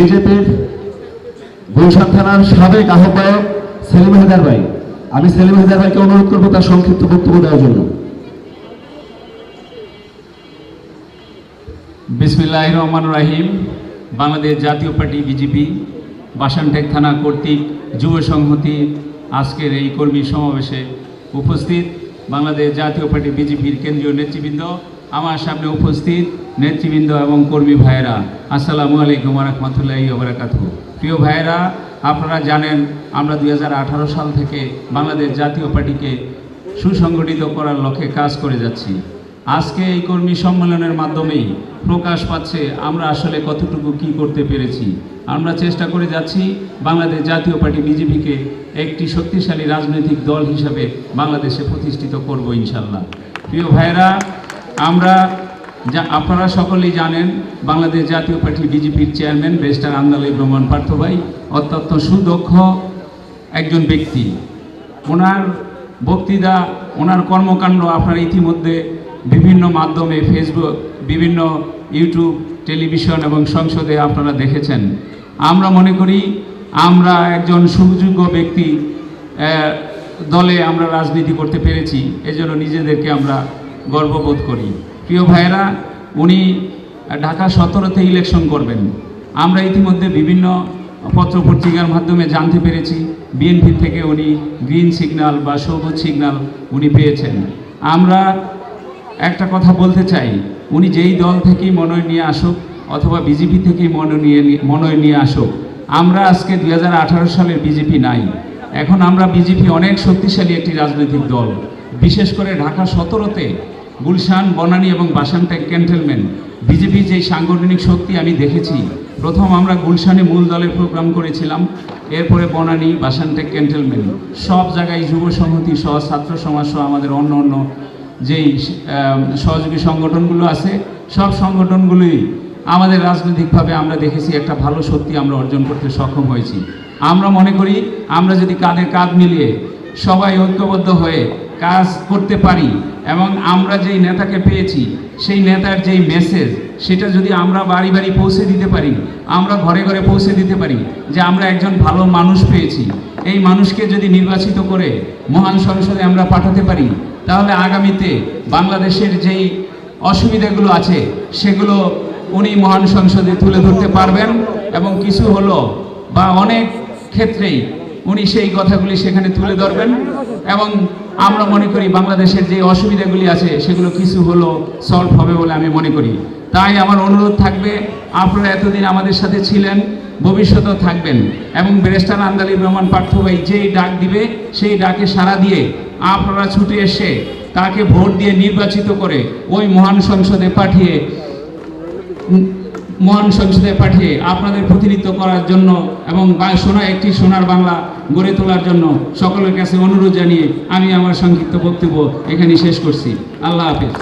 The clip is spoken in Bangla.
বিজেপির গুলশান থানার সাবেক আহ্বায়ক সেলিম হায়দার ভাই। আমি সেলিম হায়দার ভাইকে অনুরোধ করব তার সংক্ষিপ্ত বক্তব্য দেওয়ার জন্য। বিসমিল্লাহ রহমান রাহিম। বাংলাদেশ জাতীয় পার্টি বিজেপি, বাসানটেক থানা কর্তৃক যুব সংহতি আজকের এই কর্মী সমাবেশে উপস্থিত বাংলাদেশ জাতীয় পার্টি বিজেপির কেন্দ্রীয় নেতৃবৃন্দ আমার সামনে উপস্থিত নেতৃবৃন্দ এবং কর্মী ভাইয়েরা, আসসালামু আলাইকুম রহমতুল্লাহি ওবরাকাতু প্রিয় ভাইয়েরা, আপনারা জানেন আমরা দু হাজার আঠারো সাল থেকে বাংলাদেশ জাতীয় পার্টিকে সুসংগঠিত করার লক্ষ্যে কাজ করে যাচ্ছি। আজকে এই কর্মী সম্মেলনের মাধ্যমেই প্রকাশ পাচ্ছে আমরা আসলে কতটুকু কি করতে পেরেছি। আমরা চেষ্টা করে যাচ্ছি বাংলাদেশ জাতীয় পার্টি বিজেপিকে একটি শক্তিশালী রাজনৈতিক দল হিসাবে বাংলাদেশে প্রতিষ্ঠিত করব ইনশাল্লাহ প্রিয় ভাইয়েরা আমরা যা আপনারা সকলেই জানেন, বাংলাদেশ জাতীয় পার্টি বিজেপির চেয়ারম্যান বেস্টার আন্দালি ভ্রমণ পার্থ ভাই, অত্যন্ত সুদক্ষ একজন ব্যক্তি। ওনার বক্তৃতা, ওনার কর্মকাণ্ড আপনারা ইতিমধ্যে বিভিন্ন মাধ্যমে ফেসবুক বিভিন্ন ইউটিউব টেলিভিশন এবং সংসদে আপনারা দেখেছেন। আমরা মনে করি, আমরা একজন সুযোগ্য ব্যক্তি দলে আমরা রাজনীতি করতে পেরেছি, এজন্য নিজেদেরকে আমরা গর্ববোধ করি। প্রিয় ভাইয়েরা, উনি ঢাকা সতেরোতে ইলেকশন করবেন। আমরা ইতিমধ্যে বিভিন্ন পত্র পত্রিকার মাধ্যমে জানতে পেরেছি বিএনপি থেকে উনি গ্রিন সিগন্যাল বা সবুজ সিগন্যাল উনি পেয়েছেন। আমরা একটা কথা বলতে চাই, উনি যেই দল থেকেই মনোনয়ন নিয়ে আসুক অথবা বিজেপি থেকেই মনোনয়ন মনোনয়ন নিয়ে আসুক, আমরা আজকে দুই সালের বিজেপি নাই। এখন আমরা বিজেপি অনেক শক্তিশালী একটি রাজনৈতিক দল। বিশেষ করে ঢাকা সতেরোতে গুলশান, বনানী এবং বাসানটেক ক্যান্টনমেন্ট বিজেপির যে সাংগঠনিক শক্তি আমি দেখেছি, প্রথম আমরা গুলশানে মূল দলের প্রোগ্রাম করেছিলাম, এরপরে বনানী বাসানটেক ক্যান্টেলমেন্ট সব জায়গায় যুব সংহতি সহ, ছাত্র সমাজ সহ, আমাদের অন্য অন্য যেই সহযোগী সংগঠনগুলো আছে, সব সংগঠনগুলোই আমাদের রাজনৈতিকভাবে আমরা দেখেছি একটা ভালো শক্তি আমরা অর্জন করতে সক্ষম হয়েছি। আমরা মনে করি, আমরা যদি কাঁধে কাঁধ মিলিয়ে সবাই ঐক্যবদ্ধ হয়ে কাজ করতে পারি এবং আমরা যেই নেতাকে পেয়েছি, সেই নেতার যেই মেসেজ সেটা যদি আমরা বাড়ি বাড়ি পৌঁছে দিতে পারি, আমরা ঘরে ঘরে পৌঁছে দিতে পারি যে আমরা একজন ভালো মানুষ পেয়েছি। এই মানুষকে যদি নির্বাচিত করে মহান সংসদে আমরা পাঠাতে পারি, তাহলে আগামীতে বাংলাদেশের যেই অসুবিধাগুলো আছে, সেগুলো উনি মহান সংসদে তুলে ধরতে পারবেন এবং কিছু হলো বা অনেক ক্ষেত্রেই উনি সেই কথাগুলি সেখানে তুলে ধরবেন এবং আমরা মনে করি বাংলাদেশের যে অসুবিধাগুলি আছে, সেগুলো কিছু হলো সলভ হবে বলে আমি মনে করি। তাই আমার অনুরোধ থাকবে, আপনারা এতদিন আমাদের সাথে ছিলেন, ভবিষ্যতেও থাকবেন। এবং ব্যারিস্টার আন্দালি রহমান পার্থ ভাই যেই ডাক দিবে, সেই ডাকে সাড়া দিয়ে আপনারা ছুটে এসে তাকে ভোট দিয়ে নির্বাচিত করে ওই মহান সংসদে পাঠিয়ে মহান সংসদে পাঠিয়ে আপনাদের প্রতিনিধিত্ব করার জন্য এবং সোনা, একটি সোনার বাংলা গড়ে তোলার জন্য সকলের কাছে অনুরোধ জানিয়ে আমি আমার সংক্ষিপ্ত বক্তব্য এখানে শেষ করছি। আল্লাহ হাফেজ।